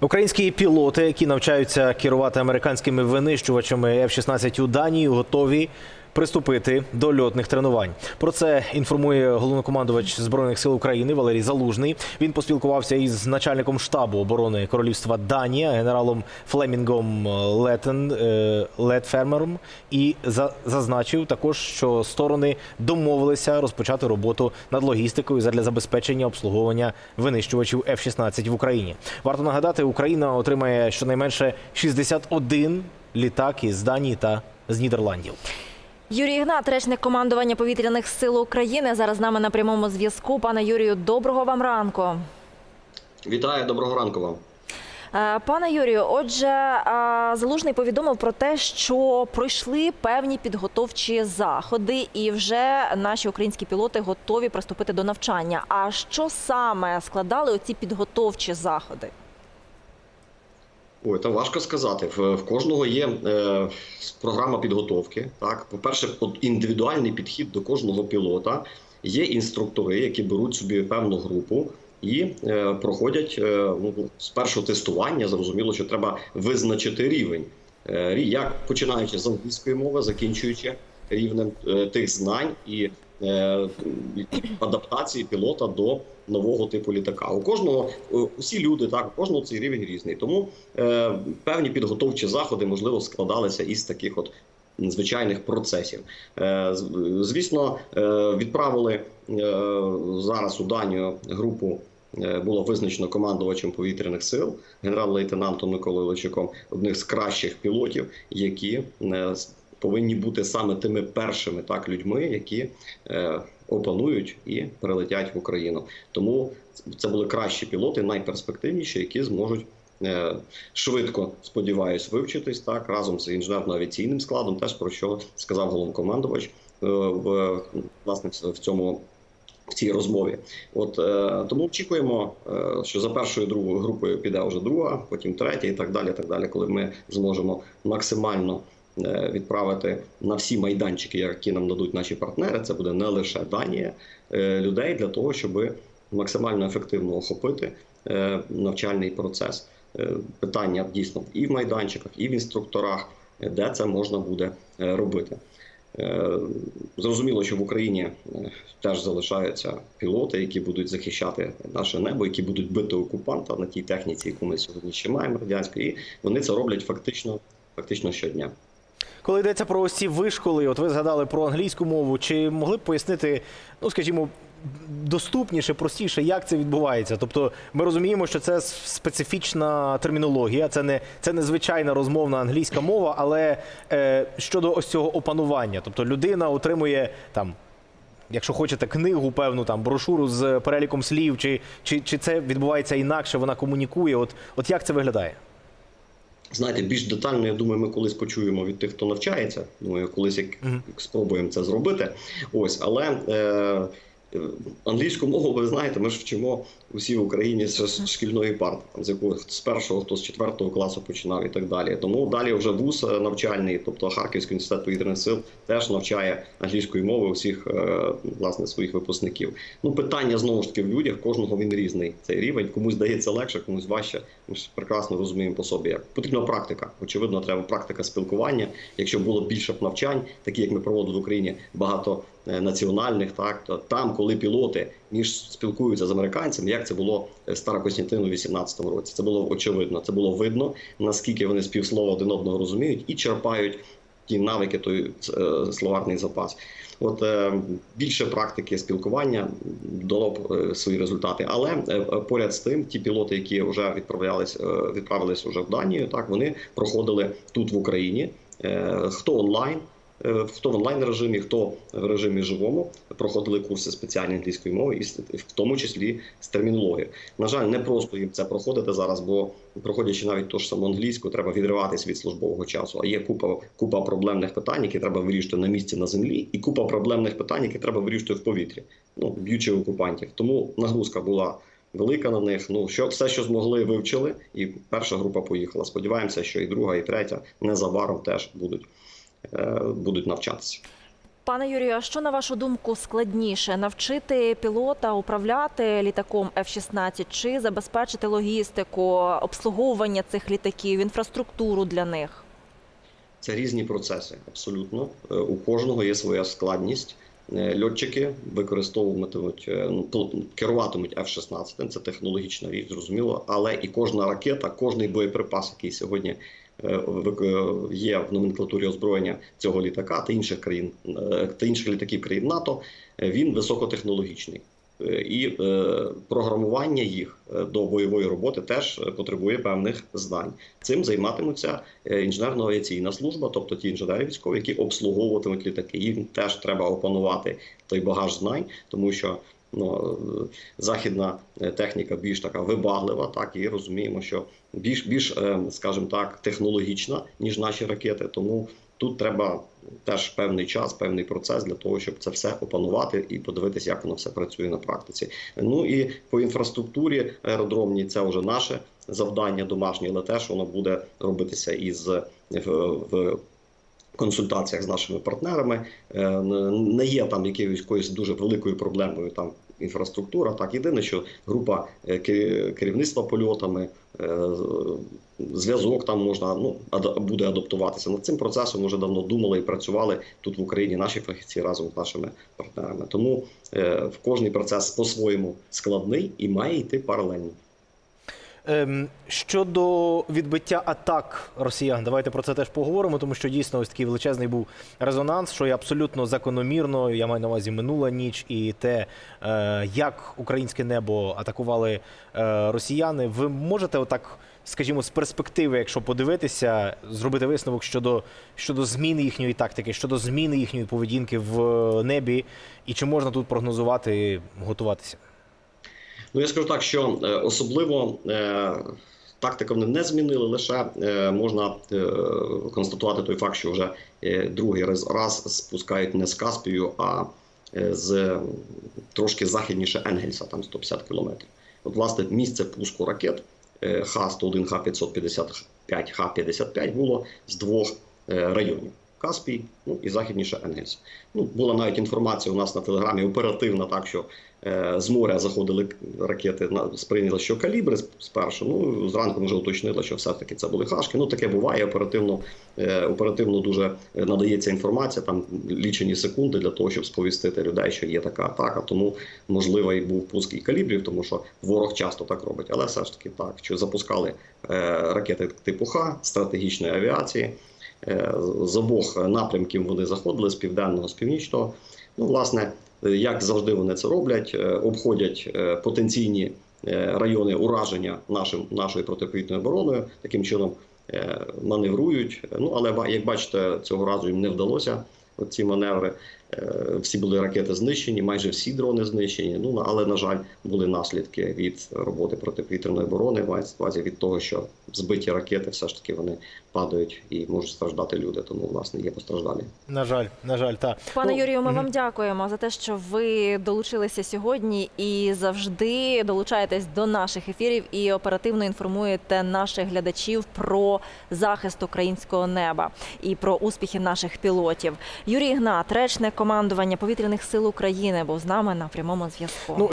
Українські пілоти, які навчаються керувати американськими винищувачами F-16 у Данії, готові приступити до льотних тренувань. Про це інформує головнокомандувач збройних сил України Валерій Залужний. Він поспілкувався із начальником штабу оборони Королівства Данія, генералом Флемінгом Летен е, Летфермером, і за- зазначив також, що сторони домовилися розпочати роботу над логістикою задля забезпечення обслуговування винищувачів F-16 в Україні. Варто нагадати, Україна отримає щонайменше 61 літак із Данії та з Нідерландів. Юрій Ігнат, речник командування повітряних сил України, зараз з нами на прямому зв'язку. Пане Юрію, доброго вам ранку. Вітаю, доброго ранку вам. Е, Пане Юрію, отже, е, залужний повідомив про те, що пройшли певні підготовчі заходи, і вже наші українські пілоти готові приступити до навчання. А що саме складали оці підготовчі заходи? Ой, та важко сказати. В, в кожного є е, програма підготовки. Так, по-перше, індивідуальний підхід до кожного пілота. Є інструктори, які беруть собі певну групу і е, проходять е, ну, спершу тестування. Зрозуміло, що треба визначити рівень. Е, як починаючи з англійської мови, закінчуючи рівнем е, тих знань і е, адаптації пілота до нового типу літака. У кожного е, усі люди, так у кожного цей рівень різний. Тому певні підготовчі заходи можливо складалися із таких от. Звичайних процесів, звісно, відправили зараз у Данію групу. Було визначено командувачем повітряних сил генерал-лейтенантом Миколою Личаком, одних з кращих пілотів, які повинні бути саме тими першими так людьми, які е, опанують і прилетять в Україну. Тому це були кращі пілоти, найперспективніші, які зможуть. е, Швидко сподіваюсь вивчитись так разом з інженерно-авіаційним складом, теж про що сказав головнокомандувач е, в власне в цьому в цій розмові. От е, тому очікуємо, що за першою другою групою піде вже друга, потім третя, і так далі. Так далі, коли ми зможемо максимально відправити на всі майданчики, які нам дадуть наші партнери. Це буде не лише Данія е, людей для того, щоб максимально ефективно охопити е, навчальний процес. Е, Питання дійсно і в майданчиках, і в інструкторах, е, де це можна буде е, робити. Е, Зрозуміло, що в Україні е, теж залишаються пілоти, які будуть захищати наше небо, які будуть бити окупанта на тій техніці, яку ми сьогодні ще маємо радянської, і вони це роблять фактично, фактично щодня. Коли йдеться про ось ці вишколи, от ви згадали про англійську мову, чи могли б пояснити, ну скажімо, доступніше, простіше, як це відбувається? Тобто, ми розуміємо, що це специфічна термінологія, це не це не звичайна розмовна англійська мова, але е, щодо ось цього опанування, тобто людина отримує там. Якщо хочете книгу, певну там брошуру з переліком слів, чи, чи, чи це відбувається інакше, вона комунікує? От, от як це виглядає? Знаєте, більш детально, я думаю, ми колись почуємо від тих, хто навчається. Думаю, колись як як спробуємо це зробити. Ось, але е, англійську мову, ви знаєте, ми ж вчимо усі в Україні з шкільної парти, там з якого з першого, хто з четвертого класу починав і так далі. Тому далі вже вуз е, навчальний, тобто Харківський університет повітряних сил, теж навчає англійської мови усіх е, власне своїх випускників. Ну питання знову ж таки в людях, кожного він різний. Цей рівень комусь здається легше, комусь важче. Ми ж прекрасно розуміємо по собі. Як потрібна практика. Очевидно, треба практика спілкування. Якщо було більше б навчань, такі як ми проводили в Україні, багато е, національних, так то там, коли пілоти між спілкуються з американцями, як це було Старокостянтину у 18-му році. Це було очевидно. Це було видно, наскільки вони співслова один одного розуміють і черпають ті навики, той е, словарний запас. От е, більше практики спілкування дало б е, свої результати. Але поряд з тим, ті пілоти, які вже відправлялись, відправились вже в Данію, так вони проходили тут в Україні. Хто онлайн, хто в онлайн режимі, хто в режимі живому, проходили курси спеціальної англійської мови, і в тому числі з термінологією. На жаль, не просто їм це проходити зараз, бо проходячи навіть ту ж саму англійську, треба відриватись від службового часу. А є купа купа проблемних питань, які треба вирішити на місці на землі, і купа проблемних питань, які треба вирішити в повітрі, ну б'ючи окупантів. Тому нагрузка була. Велика на них. Ну що все, що змогли, вивчили, і перша група поїхала. Сподіваємося, що і друга, і третя незабаром теж будуть, е, будуть навчатися. Пане Юрію, а що на вашу думку складніше навчити пілота управляти літаком F-16 чи забезпечити логістику, обслуговування цих літаків, інфраструктуру для них? Це різні процеси, абсолютно. Е, У кожного є своя складність. Е, Льотчики використовуватимуть, е, ну, керуватимуть F-16, це технологічна річ, зрозуміло, але і кожна ракета, кожний боєприпас, який сьогодні е, е, є в номенклатурі озброєння цього літака та інших країн е, та інших літаків країн НАТО, е, він високотехнологічний. Е, І е, програмування їх е, до бойової роботи теж е, потребує певних знань. Цим займатимуться е, інженерно-авіаційна служба, тобто ті інженери військові, які обслуговуватимуть літаки. Їм теж треба опанувати той багаж знань, тому що ну, е, західна е, техніка більш така вибаглива, так і розуміємо, що більш більш, е, скажімо так, технологічна ніж наші ракети. Тому тут треба теж певний час, певний процес для того, щоб це все опанувати і подивитися, як воно все працює на практиці. Ну і по інфраструктурі аеродромній це вже наше завдання домашнє, але теж воно буде робитися із в, в консультаціях з нашими партнерами. Е, Не є там якоюсь дуже великою проблемою там інфраструктура. Так єдине, що група е, керівництва польотами, е, зв'язок там можна ну буде адаптуватися. Над цим процесом вже давно думали і працювали тут в Україні. Наші фахівці разом з нашими партнерами. Тому е, в кожний процес по-своєму складний і має йти паралельно. Ем, щодо відбиття атак росіян, давайте про це теж поговоримо, тому що дійсно ось такий величезний був резонанс, що є абсолютно закономірно. Я маю на увазі минула ніч і те, е, як українське небо атакували е, росіяни. Ви можете отак, скажімо, з перспективи, якщо подивитися, зробити висновок щодо, щодо зміни їхньої тактики, щодо зміни їхньої поведінки в небі, і чи можна тут прогнозувати, готуватися? Ну я скажу так, що е, особливо е, тактика вони не змінили, лише е, можна констатувати той факт, що вже другий раз, раз спускають не з Каспію, а з трошки західніше Енгельса, там 150 кілометрів. От, власне, місце пуску ракет е, Х-101, Х-555, Х-55 було з двох районів. Каспій, ну і західніше Енгельс. Ну була навіть інформація у нас на телеграмі оперативна, так що е, з моря заходили ракети на сприйняли, що калібри спершу. Ну зранку вже уточнили, що все таки це були хашки. Ну таке буває. Оперативно е, оперативно дуже е, надається інформація. Там лічені секунди для того, щоб сповістити людей, що є така атака. Тому можливо і був пуск і калібрів, тому що ворог часто так робить. Але все ж таки так, що запускали е, ракети типу Х стратегічної авіації. Е, З обох напрямків вони заходили з південного, з північного. Ну, власне, як завжди вони це роблять, е, обходять е, потенційні райони ураження нашим, нашою протиповітряною обороною, таким чином маневрують. Ну, але як бачите, цього разу їм не вдалося ці маневри. Е, Всі були ракети знищені, майже всі дрони знищені. Ну, але, на жаль, були наслідки від роботи протиповітряної оборони, мається увазі від того, що збиті ракети все ж таки вони падають і можуть страждати люди. Тому, власне, є постраждалі. На жаль, на жаль, так. Пане Ну, Юрію, ми мгм. вам дякуємо за те, що ви долучилися сьогодні і завжди долучаєтесь до наших ефірів і оперативно інформуєте наших глядачів про захист українського неба і про успіхи наших пілотів. Юрій Ігнат, речник командування повітряних сил України, був з нами на прямому зв'язку. Ну,